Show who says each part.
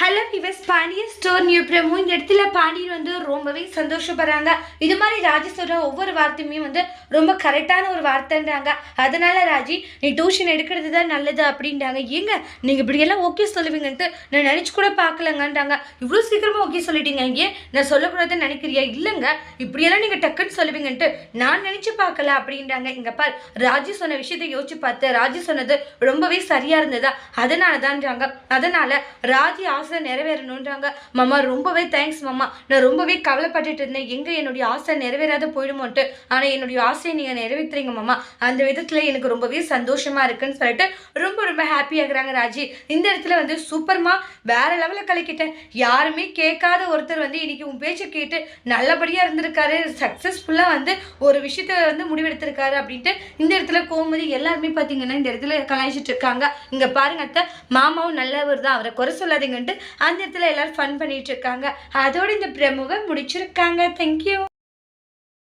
Speaker 1: Hello இவஸ் Pandian store new promo இந்த இடத்துல பாண்டியன் வந்து ரொம்பவே சந்தோஷப்படுறாங்க. இது மாதிரி ராஜி சொல்கிற ஒவ்வொரு வார்த்தையுமே வந்து ரொம்ப கரெக்டான ஒரு வார்த்தைன்றாங்க. அதனால் ராஜி நீ டியூஷன் எடுக்கிறது தான் நல்லது அப்படின்றாங்க. ஏங்க நீங்கள் இப்படியெல்லாம் ஓகே சொல்லுவீங்கன்ட்டு நான் நினச்சி கூட பார்க்கலங்கன்றாங்க. இவ்வளோ சீக்கிரமாக ஓகே சொல்லிட்டீங்க. ஏன் நான் சொல்லக்கூடாதுன்னு நினைக்கிறியா? இல்லைங்க இப்படியெல்லாம் நீங்கள் டக்குன்னு சொல்லுவீங்கன்ட்டு நான் நினச்சி பார்க்கல அப்படின்றாங்க. இங்கே பார் ராஜி சொன்ன விஷயத்தை யோசிச்சு பார்த்து ராஜி சொன்னது ரொம்பவே சரியாக இருந்ததா? அதனால தான்றாங்க அதனால் ராஜி ஆசை ஆசை நிறைவேறணுன்றாங்க. மாமா ரொம்பவே தேங்க்ஸ் மாமா. நான் ரொம்பவே கவலைப்பட்டுட்டு இருந்தேன். எங்கே என்னுடைய ஆசை நிறைவேறாத போயிடுமோன்ட்டு. ஆனால் என்னுடைய ஆசையை நீங்கள் நிறைவேற்றுறீங்க மாமா. அந்த விதத்தில் எனக்கு ரொம்பவே சந்தோஷமாக இருக்குன்னு சொல்லிட்டு ரொம்ப ரொம்ப ஹாப்பியாகிறாங்க ராஜி. இந்த இடத்துல வந்து சூப்பர்மா வேற லெவலில் கலக்கிட்டேன். யாருமே கேட்காத ஒருத்தர் வந்து இன்னைக்கு உன் பேச்சை கேட்டு நல்லபடியாக இருந்திருக்காரு. சக்ஸஸ்ஃபுல்லாக வந்து ஒரு விஷயத்த வந்து முடிவெடுத்திருக்காரு அப்படின்ட்டு இந்த இடத்துல கோமதி எல்லாருமே பார்த்தீங்கன்னா இந்த இடத்துல கலாய்ச்சிட்டு இருக்காங்க. இங்கே பாருங்க அத்தை. மாமாவும் நல்லவர் தான். அவரை குறை சொல்லாதீங்கன்ட்டு அந்த இடத்துல எல்லாரும் ஃபன் பண்ணிட்டு இருக்காங்க. அதோட இந்த பிரமுவை முடிச்சிருக்காங்க. தேங்க்யூ